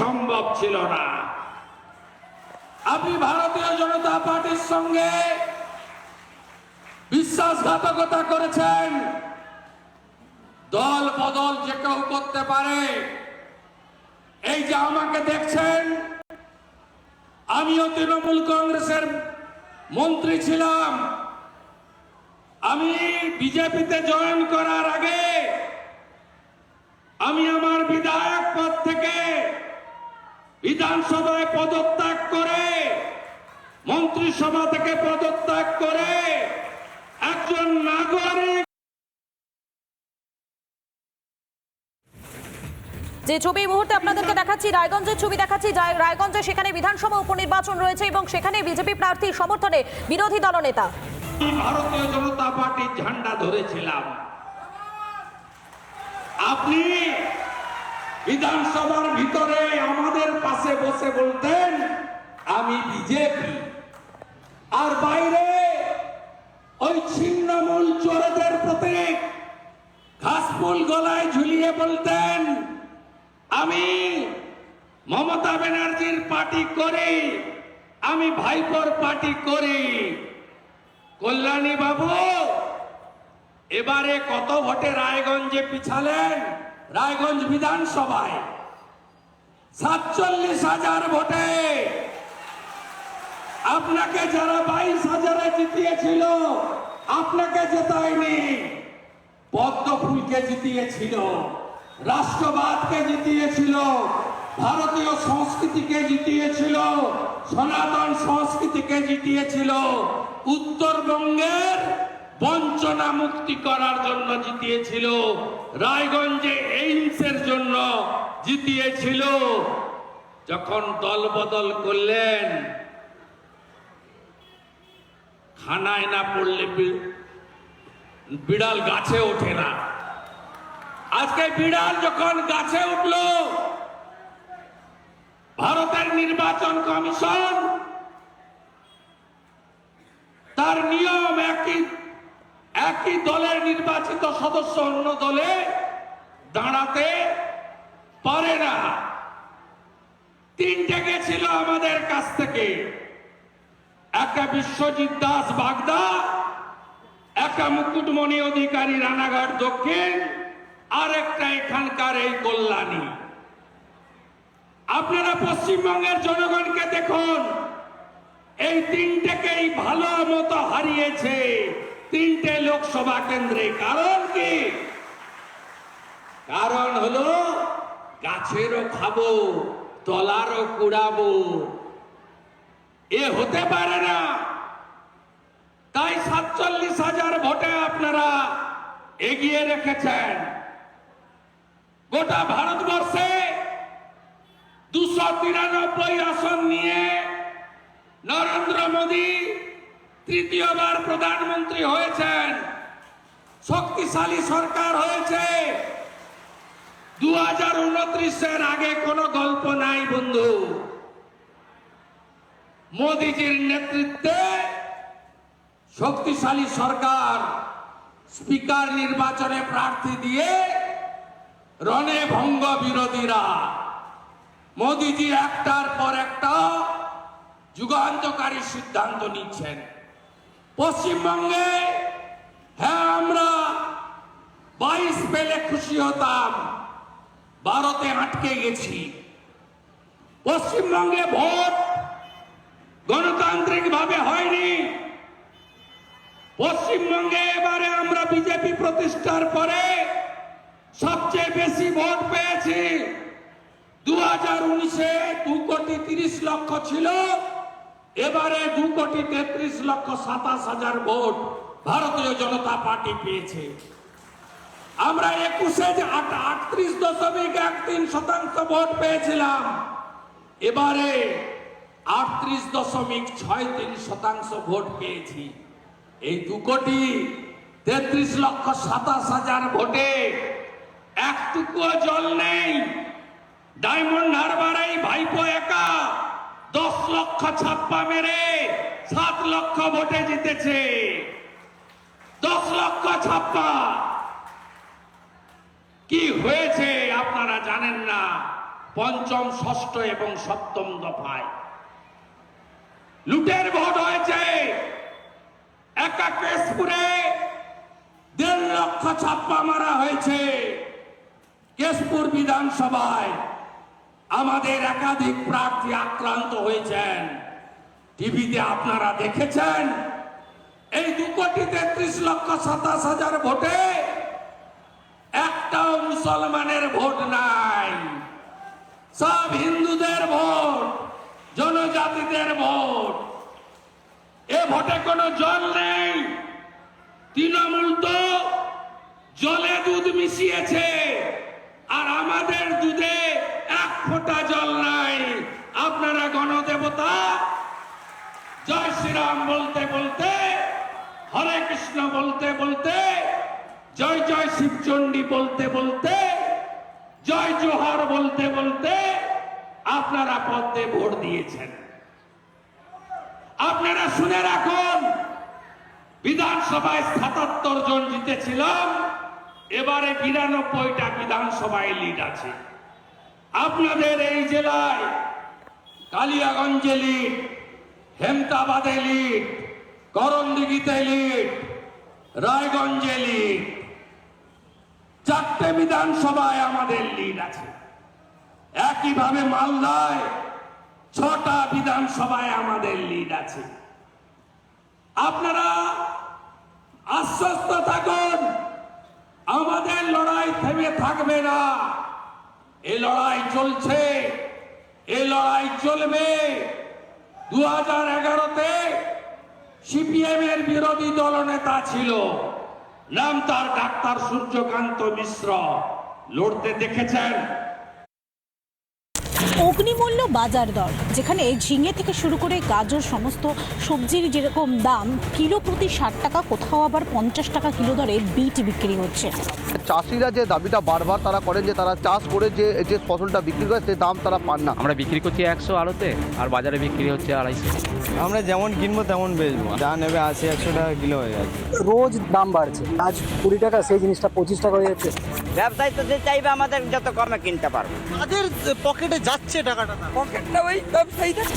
সম্ভব ছিল না। আপনি ভারতীয় জনতা পার্টির সঙ্গে বিশ্বাসঘাতকতা করেছেন। দল বদল যে কেউ করতে পারে, এই যে আমাকে দেখছেন, আমিও তৃণমূল কংগ্রেসের মন্ত্রী ছিলাম। আমি বিজেপিতে জয়েন করার আগে আমি আমার বিধায়ক পদ থেকে বিধানসভায় পদত্যাগ করে মন্ত্রিসভা থেকে পদত্যাগ করে একজন নাগরিক। যে ছবি এই মুহূর্তে আপনাদেরকে দেখাচ্ছি রায়গঞ্জের ছবি দেখাচ্ছি রায়গঞ্জে সেখানে বিধানসভা উপনির্বাচন রয়েছে এবং সেখানে বিজেপি প্রার্থীর সমর্থনে বিরোধী দলনেতা। ভারতীয় জনতা পার্টির ঝান্ডা ধরেছিলাম। আপনি বিধানসভার ভিতরে আমাদের পাশে বিজেপি। আর বাইরে ওই ছিন্নমূল চোরদের প্রতীক, ঘাসফুল গলায় ঝুলিয়ে বলতেন, আমি মমতা ব্যানার্জির পার্টি করি, আমি ভাইপোর পার্টি করি। কল্যাণী বাবু এবারে কত ভোটে রায়গঞ্জে পিছালেন? রায়গঞ্জ বিধানসভায়। সাতচল্লিশ হাজার ভোটে আপনাকে যারা বাইশ হাজারে জিতিয়েছিল, আপনাকে জেতায়নি। পদ্ম ফুলকে জিতিয়েছিল, রাষ্ট্রবাদকে জিতিয়েছিল, ভারতীয় সংস্কৃতিকে জিতিয়েছিল, সনাতন সংস্কৃতিকে জিতিয়েছিল। উত্তরবঙ্গের বঞ্চনা মুক্তি করার জন্য জিতিয়েছিল। রায়গঞ্জে এইমসের জন্য জিতিয়েছিল। যখন দল বদল করলেন খানায় না পড়লে বিড়াল গাছে ওঠে না। আজকে বিড়াল যখন গাছে উঠল, ভারতের নির্বাচন কমিশন তার নিয়ম একই একই দলের নির্বাচিত সদস্য অন্য দলে দাঁড়াতে পারে না। তিনটে গেছিল আমাদের কাছ থেকে। একটা বিশ্বজিৎ দাস বাগদা, একটা মুকুটমণি অধিকারী রানাঘাট দক্ষিণ, আর একটা এখানকার এই কল্যাণী। আপনারা পশ্চিমবঙ্গের জনগণকে দেখুন, এই তিনটেকেই ভালো মতো হারিয়েছে তিনটে লোকসভা কেন্দ্রে। কারণ কি? কারণ হলো গাছেরও খাব, তলারও কুড়াবো এ হতে পারে না। তাই সাতচল্লিশ হাজার ভোটে আপনারা এগিয়ে রেখেছেন। গোটা ভারতবর্ষে দুশো তিরানব্বই আসন নিয়ে নরেন্দ্র মোদী তৃতীয়বার প্রধানমন্ত্রী হয়েছেন। শক্তিশালী সরকার হয়েছে। দু হাজার উনত্রিশের আগে কোনো গল্প নাই, বন্ধু। মোদিজির নেতৃত্বে শক্তিশালী সরকার স্পিকার নির্বাচনে প্রার্থী দিয়ে রণে ভঙ্গ বিরোধীরা। মোদিজি একটার পর একটা যুগান্তকারী সিদ্ধান্ত নিচ্ছেন। পশ্চিমবঙ্গে হ্যাঁ আমরা বাইশ পেলে খুশি হতাম, ভারতে আটকে গেছি। পশ্চিমবঙ্গে ভোট গণতান্ত্রিক ভাবে হয়নি। পশ্চিমবঙ্গে এবারে আমরা বিজেপি প্রতিষ্ঠার পরে সবচেয়ে বেশি ভোট পেয়েছি। দু হাজার উনিশে দু কোটি তিরিশ লক্ষ ছিল। এবারে দু কোটি তেত্রিশ লক্ষ সাতাশ হাজার ভোট ভারতীয় জনতা পার্টি পেয়েছে। আমরা একুশে আটত্রিশ দশমিক এক তিন শতাংশ ভোট পেয়েছিলাম। এবারে আটত্রিশ দশমিক ছয় তিন শতাংশ ভোট পেয়েছি। এই দু কোটি তেত্রিশ লক্ষ সাতাশ হাজার ভোটে একটুকুও জল নেই। ডায়মন্ড হারবারেই ভাইপো একা দশ লক্ষ ছাপ্পা মেরে সাত লক্ষ ভোটে জিতেছে। দশ লক্ষ ছাপ্পা। কি হয়েছে আপনারা জানেন না? পঞ্চম, ষষ্ঠ এবং সপ্তম দফায় লুটের ভোট হয়েছে। একা কেশপুরে দেড় লক্ষ ছাপ্পা মারা হয়েছে। কেশপুর বিধানসভায় আমাদের একাধিক প্রার্থী আক্রান্ত হয়েছেন। টিভিতে আপনারা দেখেছেন, এই দু কোটি তেত্রিশ লক্ষ সাতাশ হাজার ভোটে একটাও মুসলমানের ভোট নাই। সব হিন্দুদের ভোট। জনজাতিদের ভোট। এ ভোটে কোনো জল নেই। তৃণমূল তো জলে দুধ মিশিয়েছে, আর আমাদের দুধে এক ফোঁটা জল নাই। আপনারা গণদেবতা, জয় শ্রীরাম বলতে বলতে, হরে কৃষ্ণ বলতে বলতে, জয় জয় শিবচণ্ডী বলতে বলতে, জয় জোহর বলতে বলতে আপনারা পদ্মে ভোট দিয়েছেন। আপনারা শুনে রাখুন, বিধানসভায় সাতাত্তর জন জিতেছিলাম, এবারে বিরানব্বইটা বিধানসভায় লিড আছে। আপনাদের এই জেলায় কালিয়াগঞ্জে লিড হেমতাবাদে লিড করণদিঘিতে লিড রায়গঞ্জে লিড চারটে বিধানসভায় আমাদের লিড আছে। একইভাবে মালদায় ছটা বিধানসভায় আমাদের লিড আছে। আপনারা আশ্বস্ত থাকুন, আমাদের লড়াই থেমে থাকবে না। এই লড়াই চলছে এই লড়াই চলবে। দু হাজার এগারোতে সিপিএম এর বিরোধী দলনেতা ছিল, নাম তার ডাক্তার সূর্যকান্ত মিশ্র। লড়তে দেখেছেন? অগ্নিমূল্য বাজার দর যেখানে ঝিঙে থেকে শুরু করে গাজর সমস্ত সবজির যেরকম দাম কিলো প্রতি ষাট টাকা কোথাও আবার পঞ্চাশ টাকা কিলো দরে বিট বিক্রি হচ্ছে। চাষিরা যে দাবিটা বারবার তারা করেন যে তারা চাষ করে যে যে ফসলটা বিক্রি করে সেই দাম তারা পান না। আমরা বিক্রি করছি একশো আলোতে আর বাজারে বিক্রি হচ্ছে আড়াইশো। আমরা যেমন কিনবো তেমন বেচবো। যা নেবে আশি একশো টাকা কিলো হয়ে যাচ্ছে। রোজ দাম বাড়ছে। আজ কুড়ি টাকা সেই জিনিসটা পঁচিশ টাকা হয়ে যাচ্ছে। ব্যবসায়ী তো যে চাইবে আমাদের যত কমে কিনতে পারব। তাদের পকেটে যাচ্ছে টাকাটা পকেটটা ওই ব্যবসায়ীদের